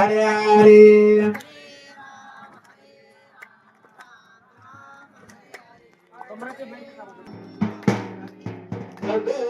Hare Hare. Hare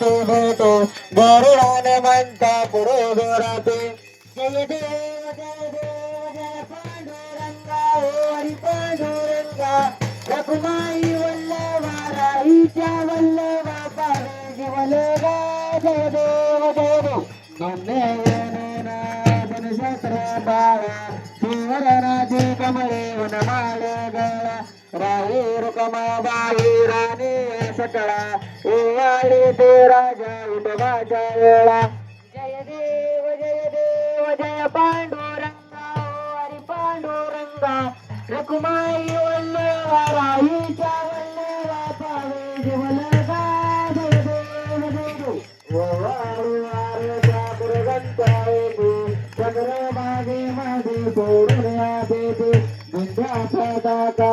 भेटो भेटो गरुडाने म्हणता पुरोदराते जय देव जय देव पांडुरंगा हरी पांडुरंगा वल्लभा राईच्या वल्लभा जीवलगा जय देव जय देव बाळा कमळे वनमाळे गळा राही रुकमा बाई राणे सकळा. ओवाळी ते राजा उठवाच्या वेळा. जय देव जय देव जय पांडुरंगा. हरी पांडुरंगा. रकुमाई वल्लवा राईच्या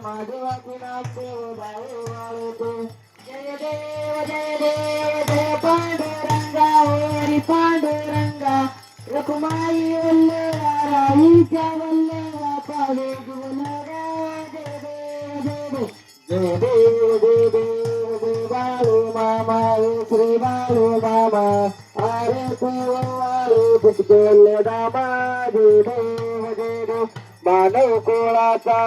देव माझे अगुणाम देव भावे वाळते जय देव जय देव जय पांडुरंगा हरी पांडुरंगा. राईच्या पावे जय देव जय देव. जय देव जय देव जय बाळू मामा श्री बाळू मामा. अरे कुवारे पुष्कळ दामा जय देव. मानव कुळाचा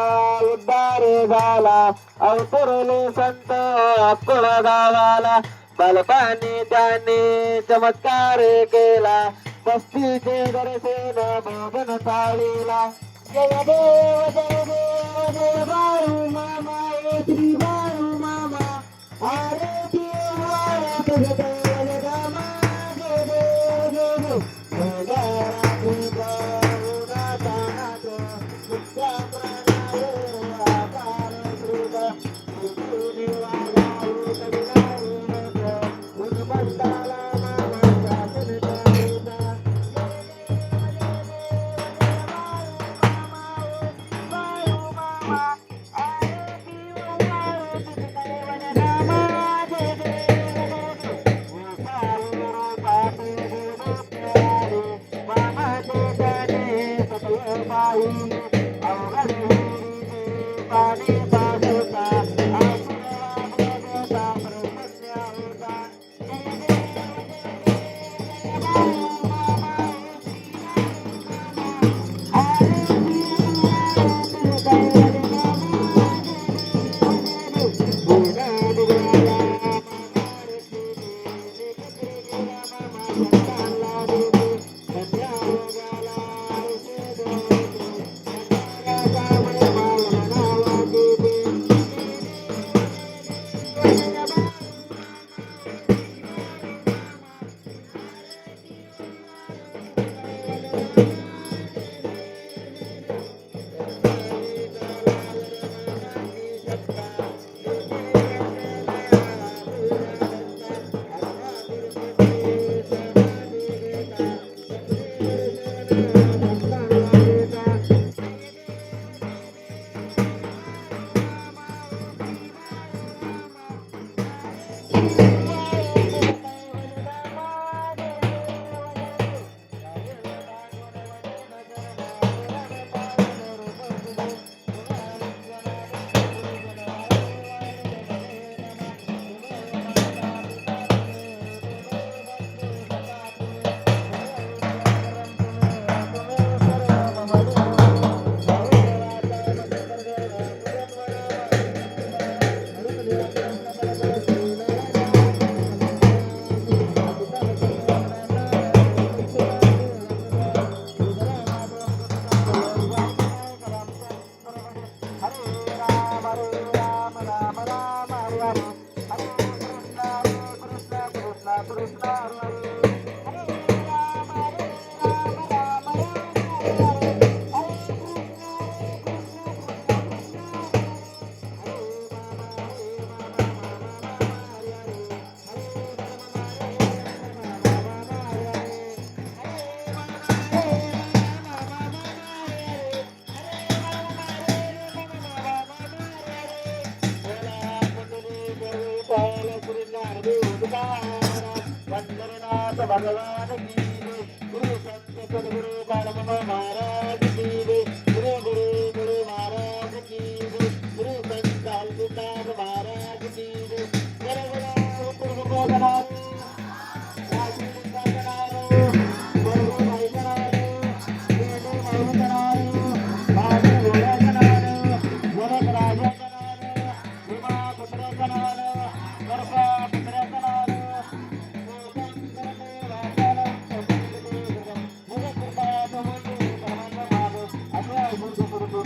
उद्धार झाला. अवतरले संत अक्कल गावाला बालपाने त्याने चमत्कार केला. बस्तीचे दर्शन भोगन चाळीला. जय देव जय देव जय बाळू मामा श्री बाळू मामा. आरती तुझ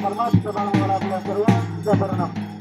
परमात्मा सर्वांचा परिणाम